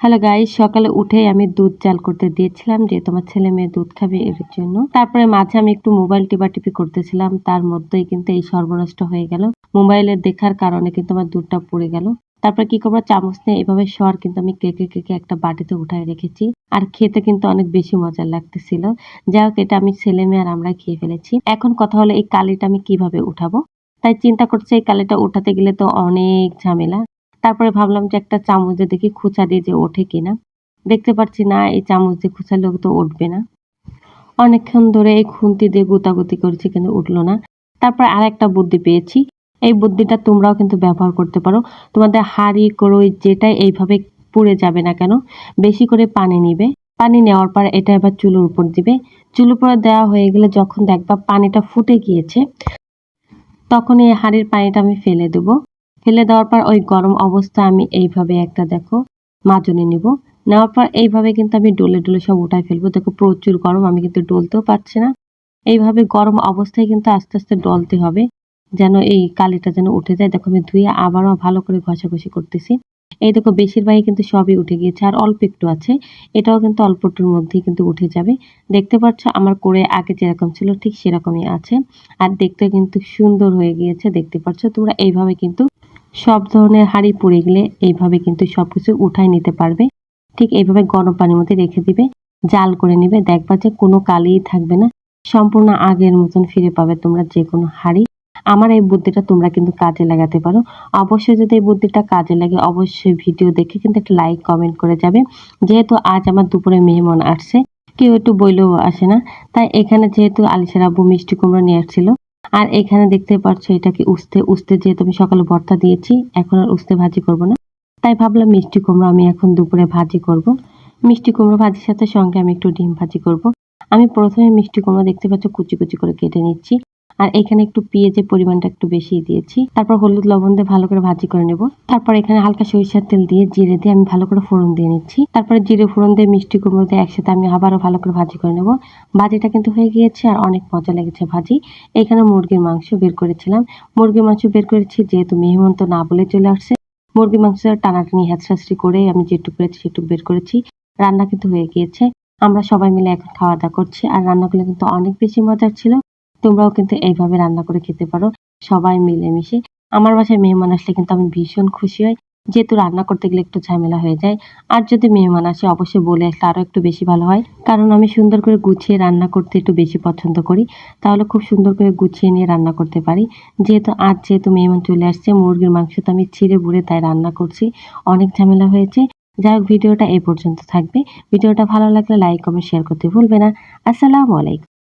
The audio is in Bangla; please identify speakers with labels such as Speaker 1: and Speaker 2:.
Speaker 1: হ্যালো গাইস সকালে উঠে আমি দুধ জাল করতে দিয়েছিলাম যে তোমার ছেলে মেয়ে দুধ খাবে এর জন্য। তারপরে মাঝে আমি একটু মোবাইল টিপাটিপি করতেছিলাম, তার মধ্যেই কিন্তু এই সর্বনষ্ট হয়ে গেল। মোবাইলের দেখার কারণে কিন্তু আমার দুধটা পড়ে গেল। তারপর কি করব, চামচ নিয়ে এভাবে সর কিন্তু আমি কেকে কেকে একটা বাটিতে উঠায় রেখেছি। আর খেতে কিন্তু অনেক বেশি মজা লাগতেছিল। যাই হোক, এটা আমি ছেলে মেয়ে আর আমরা খেয়ে ফেলেছি। এখন কথা হলো এই কালিটা আমি কীভাবে উঠাবো? তাই চিন্তা করছে এই কালিটা উঠাতে গেলে তো অনেক ঝামেলা। তারপরে ভাবলাম যে একটা চামচ দেখি খুচা দিয়ে যে ওঠে কিনা। দেখতে পাচ্ছি না, এই চামচ দিয়ে খুচালেও তো উঠবে না। অনেকক্ষণ ধরে এই খুন্তি দিয়ে গুতাগুতি করেছি, কিন্তু উঠল না। তারপর আর একটা বুদ্ধি পেয়েছি। এই বুদ্ধিটা তোমরাও কিন্তু ব্যবহার করতে পারো। তোমাদের হাড়ি, করই যেটাই এইভাবে পুড়ে যাবে না কেন, বেশি করে পানি নিবে। পানি নেওয়ার পর এটা এবার চুলোর উপর দিবে। চুলোর উপরে দেওয়া হয়ে গেলে যখন দেখবা পানিটা ফুটে গিয়েছে তখন এই হাড়ির পানিটা আমি ফেলে দেবো। ফেলে দেওয়ার পর ওই গরম অবস্থা আমি এইভাবে একটা দেখো মাজনে নিব। নেওয়ার পর এইভাবে কিন্তু আমি ডোলে ডোলে সব উঠাই ফেলব। দেখো প্রচুর গরম, আমি কিন্তু ডলতেও পারছি না। এইভাবে গরম অবস্থায় কিন্তু আস্তে আস্তে ডলতে হবে, যেন এই কালিটা যেন উঠে যায়। দেখো আমি ধুয়ে আবারও ভালো করে ঘষাঘষি করতেছি। এই দেখো বেশিরভাগই কিন্তু সবই উঠে গিয়েছে, আর অল্প একটু আছে। এটাও কিন্তু অল্পটুর মধ্যেই কিন্তু উঠে যাবে। দেখতে পাচ্ছ আমার করে আগে যেরকম ছিল ঠিক সেরকমই আছে। আর দেখতে কিন্তু সুন্দর হয়ে গিয়েছে, দেখতে পাচ্ছ তোমরা। এইভাবে কিন্তু সব ধরনের হাঁড়ি পড়ে গেলে এইভাবে কিন্তু সব কিছু উঠাই নিতে পারবে। ঠিক এইভাবে গরম পানির মধ্যে রেখে দিবে, জাল করে নিবে, দেখবা যে কোনো কালিই থাকবে না। সম্পূর্ণ আগের মতন ফিরে পাবে তোমরা যে কোনো হাঁড়ি। আমার এই বুদ্ধিটা তোমরা কিন্তু কাজে লাগাতে পারো। অবশ্যই যদি এই বুদ্ধিটা কাজে লাগে, অবশ্যই ভিডিও দেখে কিন্তু একটা লাইক কমেন্ট করে যাবে। যেহেতু আজ আমার দুপুরে মেহমান আসছে, কেউ একটু বইলেও আসে না। তাই এখানে যেহেতু আলিসার আব্বু মিষ্টি কুমড়ো নিয়ে আসছিল আর এখানে দেখতে পাচ্ছ এটাকে উস্তে উস্তে যেহেতু আমি সকালে ভর্তা দিয়েছি, এখন আর উস্তে ভাজি করব না। তাই ভাবলাম মিষ্টি কুমড়ো আমি এখন দুপুরে ভাজি করব। মিষ্টি কুমড়ো ভাজির সাথে সঙ্গে আমি একটু ডিম ভাজি করব। আমি প্রথমে মিষ্টি কুমড়ো দেখতে পাচ্ছ কুচি কুচি করে কেটে নিচ্ছি। আর এখানে একটু পেঁয়াজের পরিমাণটা একটু বেশি দিয়েছি। তারপর হলুদ লবণ দিয়ে ভালো করে ভাজি করে নেব। তারপর এখানে হালকা সরিষার তেল দিয়ে জিরে দিয়ে আমি ভালো করে ফোড়ন দিয়ে নিচ্ছি। তারপরে জিরে ফোড়ন দিয়ে মিষ্টি কুমড়ো দিয়ে একসাথে আমি আবারও ভালো করে ভাজি করে নেব। ভাজিটা কিন্তু হয়ে গিয়েছে আর অনেক মজা লেগেছে ভাজি। এখানে মুরগির মাংস বের করেছিলাম। মুরগির মাংস বের করেছি যেহেতু মেহমান তো না বলে চলে আসছে। মুরগির মাংস টানাটানি হ্যাঁচড়াচড়ি করে আমি যেটুকু পেরেছি সেটুকু বের করেছি। রান্না কিন্তু হয়ে গিয়েছে। আমরা সবাই মিলে এখন খাওয়া দাওয়া করছি। আর রান্নাগুলো কিন্তু অনেক বেশি মজার ছিল। তোমরাও কিন্তু এইভাবে রান্না করে খেতে পারো, সবাই মিলেমিশে। আমার বাসায় মেহমান আসলে কিন্তু আমি ভীষণ খুশি হই, যেহেতু রান্না করতে গেলে একটু ঝামেলা হয়ে যায়। আর যদি মেহমান আসে, অবশ্যই বলে আসলে আরও একটু বেশি ভালো হয়। কারণ আমি সুন্দর করে গুছিয়ে রান্না করতে একটু বেশি পছন্দ করি, তাহলে খুব সুন্দর করে গুছিয়ে নিয়ে রান্না করতে পারি। যেহেতু আজ যেহেতু মেহমান চলে আসছে, মুরগির মাংস তো আমি ছিঁড়ে বুড়ে তাই রান্না করছি, অনেক ঝামেলা হয়েছে। যাই হোক, ভিডিওটা এই পর্যন্ত থাকবে। ভিডিওটা ভালো লাগলে লাইক, কমেন্ট শেয়ার করতে ভুলবে না। আসসালামু আলাইকুম।